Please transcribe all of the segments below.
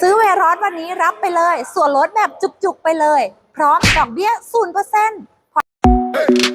ซื้อเวรอสวันนี้รับไปเลย ส่วนลดแบบจุกๆไปเลย พร้อมดอกเบี้ย0%ส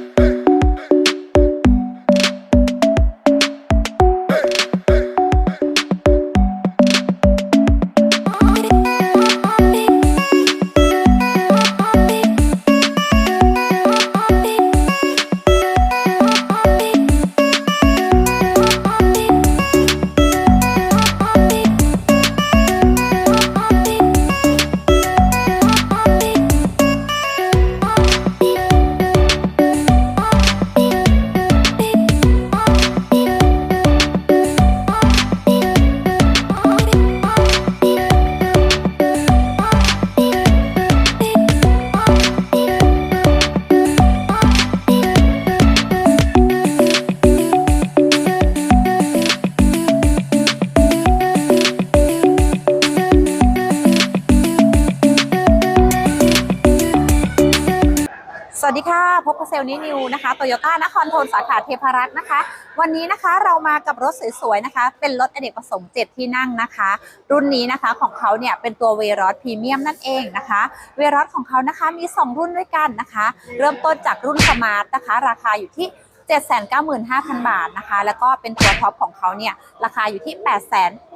ลนินิวนะคะโตโยต้านครทนสาขาเทพรักษ์นะคะ วันนี้นะคะเรามากับรถสวยๆนะคะ เป็นรถอเนกประสงค์7ที่นั่งนะคะ รุ่นนี้นะคะของเขาเนี่ยเป็นตัวเวรอสพรีเมียมนั่นเองนะคะ เวรอสของเขานะคะมี 2 รุ่นด้วยกันนะคะ เริ่มต้นจากรุ่นสมาร์ทนะคะ ราคาอยู่ที่795,000 บาทนะคะ แล้วก็เป็นตัวท็อปของเขาเนี่ยราคาอยู่ที่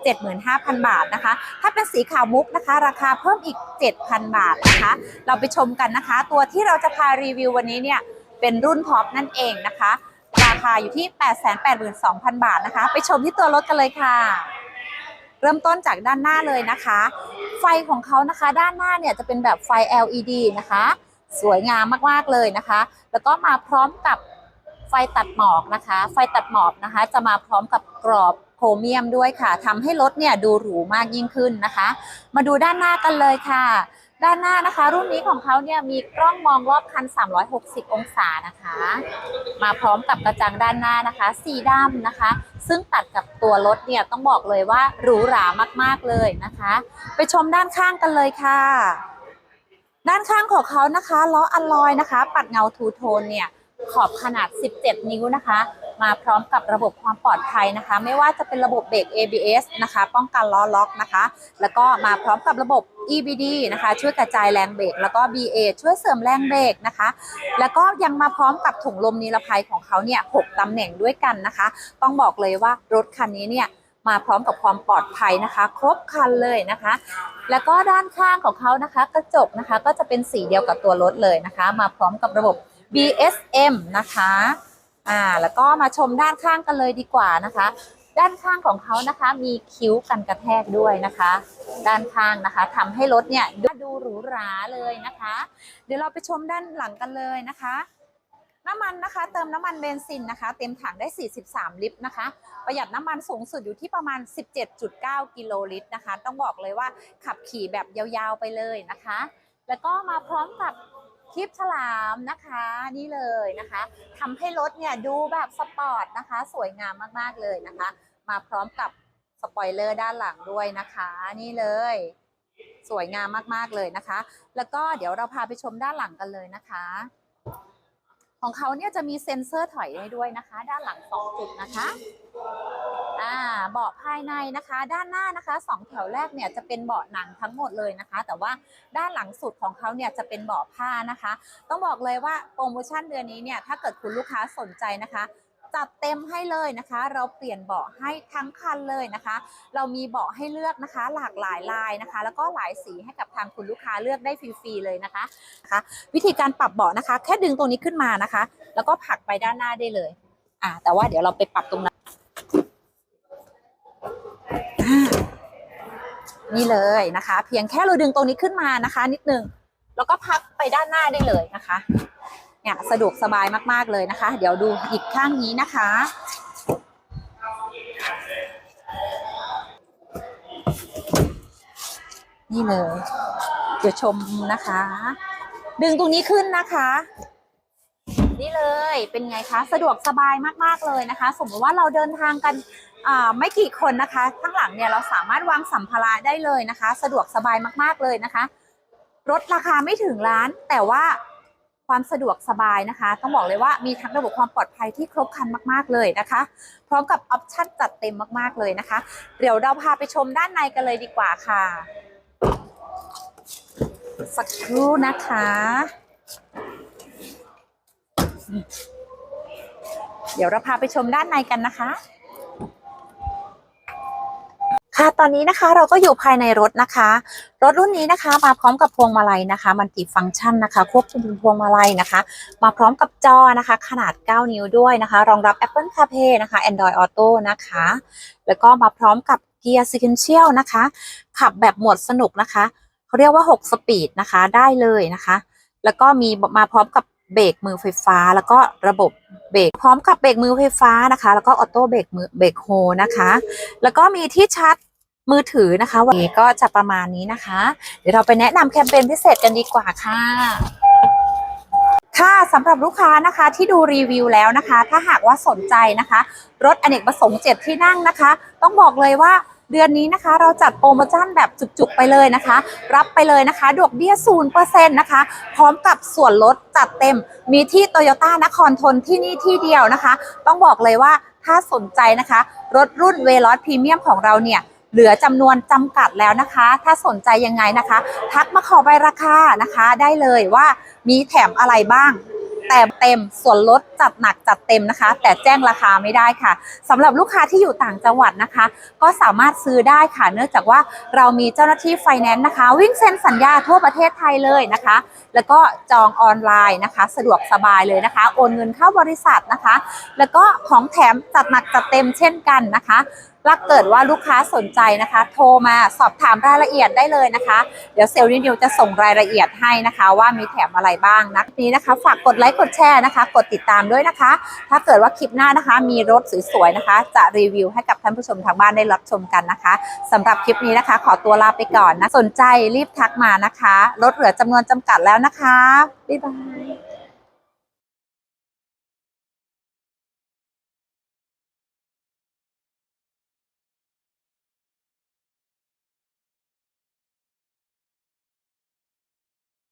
875,000 บาทนะคะ ถ้าเป็นสีขาวมุกนะคะ ราคาเพิ่มอีก 7,000 บาทนะคะ เราไปชมกันนะคะ ตัวที่เราจะพารีวิววันนี้เนี่ย เป็นรุ่นท็อปนั่นเองนะคะ ราคาอยู่ที่ 882,000 บาทนะคะ ไปชมที่ตัวรถกันเลยค่ะ เริ่มต้นจากด้านหน้าเลยนะคะ ไฟของเขานะคะด้านหน้าเนี่ยจะเป็นแบบไฟ LED นะคะ สวยงามมากๆเลยนะคะ แล้วก็มาพร้อมกับไฟตัดหมอกนะคะ ไฟตัดหมอกนะคะ จะมาพร้อมกับกรอบโครเมียมด้วยค่ะทำให้รถเนี่ยดูหรูมากยิ่งขึ้นนะคะ มาดูด้านหน้ากันเลยค่ะ ด้านหน้านะคะ รุ่นนี้ของเขาเนี่ยมีกล้องมองรอบคัน 360 องศานะคะ มาพร้อมกับกระจังด้านหน้านะคะ สีดำนะคะ ซึ่งตัดกับตัวรถเนี่ยต้องบอกเลยว่าหรูหรามากๆเลยนะคะ ไปชมด้านข้างกันเลยค่ะ ด้านข้างของเขานะคะล้ออัลลอยนะคะ ปัดเงาทูโทนเนี่ยขอบขนาด 17 นิ้วนะคะ มาพร้อมกับระบบความปลอดภัยนะคะ ไม่ว่าจะเป็นระบบเบรก ABS นะคะ ป้องกันล้อล็อกนะคะ แล้วก็มาพร้อมกับระบบ EBD นะคะ ช่วยกระจายแรงเบรกแล้วก็ BA ช่วยเสริมแรงเบรกนะคะ แล้วก็ยังมาพร้อมกับถุงลมนิรภัยของเขาเนี่ย6ตำแหน่งด้วยกันนะคะ ต้องบอกเลยว่ารถคันนี้เนี่ยมาพร้อมกับความปลอดภัยนะคะ ครบคันเลยนะคะ แล้วก็ด้านข้างของเขานะคะ กระจกนะคะก็จะเป็นสีเดียวกับตัวรถเลยนะคะ มาพร้อมกับระบบ BSM นะคะ อ่า แล้วก็มาชมด้านข้างกันเลยดีกว่านะคะ ด้านข้างของเขานะคะมีคิ้วกันกระแทกด้วยนะคะ ด้านข้างนะคะทำให้รถเนี่ยดูหรูหราเลยนะคะ เดี๋ยวเราไปชมด้านหลังกันเลยนะคะน้ำมันนะคะเติมน้ำมันเบนซินนะคะ เต็มถังได้ 43 ลิตรนะคะ ประหยัดน้ำมันสูงสุดอยู่ที่ประมาณ 17.9 กิโลลิตรนะคะ ต้องบอกเลยว่าขับขี่แบบยาวๆไปเลยนะคะ แล้วก็มาพร้อมกับ คลิปฉลามนะคะนี่เลยนะคะทำให้รถเนี่ยดูแบบสปอร์ตนะคะ สวยงามมากๆเลยนะคะ มาพร้อมกับสปอยเลอร์ด้านหลังด้วยนะคะ นี่เลย สวยงามมากๆเลยนะคะ แล้วก็เดี๋ยวเราพาไปชมด้านหลังกันเลยนะคะ ของเขาเนี่ยจะมีเซ็นเซอร์ถอยให้ด้วยนะคะ ด้านหลัง2จุดนะคะ อ่าเบาะภายในนะคะ ด้านหน้านะคะสองแถวแรกเนี่ยจะเป็นเบาะหนังทั้งหมดเลยนะคะ แต่ว่าด้านหลังสุดของเขาเนี่ยจะเป็นเบาะผ้านะคะ ต้องบอกเลยว่าโปรโมชั่นเดือนนี้เนี่ยถ้าเกิดคุณลูกค้าสนใจนะคะจัดเต็มให้เลยนะคะ เราเปลี่ยนเบาะให้ทั้งคันเลยนะคะ เรามีเบาะให้เลือกนะคะ หลากหลายลายนะคะ แล้วก็หลายสีให้กับทางคุณลูกค้าเลือกได้ฟรีๆเลยนะคะนะคะวิธีการปรับเบาะนะคะ แค่ดึงตรงนี้ขึ้นมานะคะ แล้วก็ผลักไปด้านหน้าได้เลยอ่าแต่ว่าเดี๋ยวเราไปปรับตรงนั้นอ่า นี่เลยนะคะ เพียงแค่เราดึงตรงนี้ขึ้นมานะคะ นิดนึงแล้วก็พักไปด้านหน้าได้เลยนะคะเนี่ยสะดวกสบายมากๆเลยนะคะ เดี๋ยวดูอีกข้างนี้นะคะ นี่เลยเดี๋ยวชมนะคะ ดึงตรงนี้ขึ้นนะคะนี่เลยเป็นไงคะ สะดวกสบายมากๆเลยนะคะ สมมติว่าเราเดินทางกัน ไม่กี่คนนะคะ ข้างหลังเนี่ยเราสามารถวางสัมภาระได้เลยนะคะ สะดวกสบายมากๆเลยนะคะรถราคาไม่ถึงล้าน แต่ว่าความสะดวกสบายนะคะ ต้องบอกเลยว่ามีทั้งระบบความปลอดภัยที่ครบครันมากๆเลยนะคะ พร้อมกับออปชั่นจัดเต็มมากๆเลยนะคะ เดี๋ยวเราพาไปชมด้านในกันเลยดีกว่าค่ะ สักครู่นะคะ เดี๋ยวเราพาไปชมด้านในกันนะคะ ค่ะตอนนี้นะคะเราก็อยู่ภายในรถนะคะ รถรุ่นนี้นะคะ มาพร้อมกับพวงมาลัยนะคะ มันติฟังก์ชันนะคะ ควบคุมพวงมาลัยนะคะ มาพร้อมกับจอนะคะ ขนาด 9 นิ้วด้วยนะคะ รองรับ Apple CarPlay นะคะ Android Auto นะคะ แล้วก็มาพร้อมกับเกียร์ Sequential นะคะ ขับแบบโหมดสนุกนะคะเขาเรียกว่า 6 สปีดนะคะได้เลยนะคะ แล้วก็มีมาพร้อมกับเบรกมือไฟฟ้า แล้วก็ระบบเบรกพร้อมกับเบรกมือไฟฟ้านะคะ แล้วก็ออโต้เบรกมือเบรกโฮนะคะ แล้วก็มีที่ชาร์จ มือถือนะคะ วันนี้ก็จะประมาณนี้นะคะ เดี๋ยวเราไปแนะนำแคมเปญพิเศษกันดีกว่าค่ะค่ะสำหรับลูกค้านะคะที่ดูรีวิวแล้วนะคะ ถ้าหากว่าสนใจนะคะ รถอเนกประสงค์เจ็ดที่นั่งนะคะ ต้องบอกเลยว่าเดือนนี้นะคะ เราจัดโปรโมชั่นแบบจุกๆไปเลยนะคะ รับไปเลยนะคะ ดอกเบี้ย0%นะคะ พร้อมกับส่วนลดจัดเต็ม มีที่โตโยต้านครทนที่นี่ที่เดียวนะคะ ต้องบอกเลยว่าถ้าสนใจนะคะ รถรุ่นเวลอสพรีเมียมของเราเนี่ย เหลือจำนวนจำกัดแล้วนะคะ ถ้าสนใจยังไงนะคะ ทักมาขอใบราคานะคะ ได้เลยว่ามีแถมอะไรบ้าง แต่เต็มส่วนลดจัดหนักจัดเต็มนะคะ แต่แจ้งราคาไม่ได้ค่ะสำหรับลูกค้าที่อยู่ต่างจังหวัดนะคะ ก็สามารถซื้อได้ค่ะ เนื่องจากว่าเรามีเจ้าหน้าที่ไฟแนนซ์นะคะ วิ่งเซ็นสัญญาทั่วประเทศไทยเลยนะคะ แล้วก็จองออนไลน์นะคะ สะดวกสบายเลยนะคะ โอนเงินเข้าบริษัทนะคะ แล้วก็ของแถมจัดหนักจัดเต็มเช่นกันนะคะ ถ้าเกิดว่าลูกค้าสนใจนะคะ โทรมาสอบถามรายละเอียดได้เลยนะคะ เดี๋ยวเซลล์นิวจะส่งรายละเอียดให้นะคะ ว่ามีแถมอะไรบ้างนะนี้นะคะ ฝากกดไลค์กดแชร์นะคะ กดติดตามด้วยนะคะ ถ้าเกิดว่าคลิปหน้านะคะ มีรถสวยๆนะคะ จะรีวิวให้กับท่านผู้ชมทางบ้านได้รับชมกันนะคะสำหรับคลิปนี้นะคะ ขอตัวลาไปก่อนนะสนใจรีบทักมานะคะรถเหลือจำนวนจำกัดแล้วนะคะบ๊ายบาย